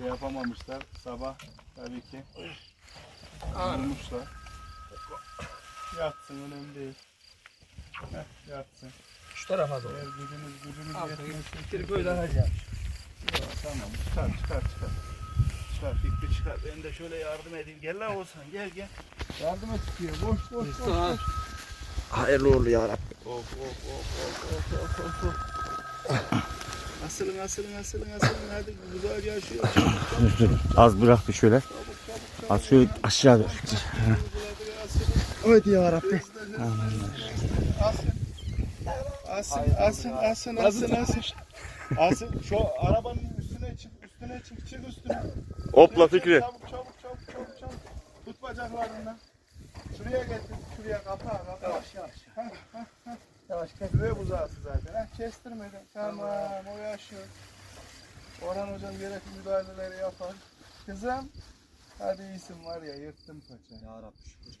şey yapamamışlar. Sabah tabii ki vurmuşlar. Yatsın önemli değil. Heh, yatsın. Şu tarafa doğru. Eğer gücünüz gücünüz Abi, yetmezse... bitirip öyle alacağım. Yok, Tamam çıkar çıkar çıkar. Çıkar bir çıkar. Ben de şöyle yardım edeyim. Gel lan Oğuzhan gel gel. Yardım et diyor. Boş boş boş. Hayırlı uğurlu ya Rabbi. Of of of of of of of. Asılın asılın asılın asılın hadi güzel yaşıyor. Çabuk çabuk Az bıraktı şöyle. Az şöyle aşağı doğru. Evet ya Rabbi. Asın. Asın asın asın asın asın. Asın şu arabanın üstüne çık üstüne çık çık üstüne. Hopla Fikri. Çabuk çabuk çabuk çabuk çabuk. Tut bacaklarından. Şuraya getir. Şuraya kapa kapa. Yavaş yavaş. Yavaş kes. Şuraya buzağısı zaten. Heh, kestirmedim. Tamam o yaşıyor. Orhan hocam gerekli müdahaleleri yapar. Kızım. Hadi iyisin var ya yırttım paça. Ya Rabbi şükür.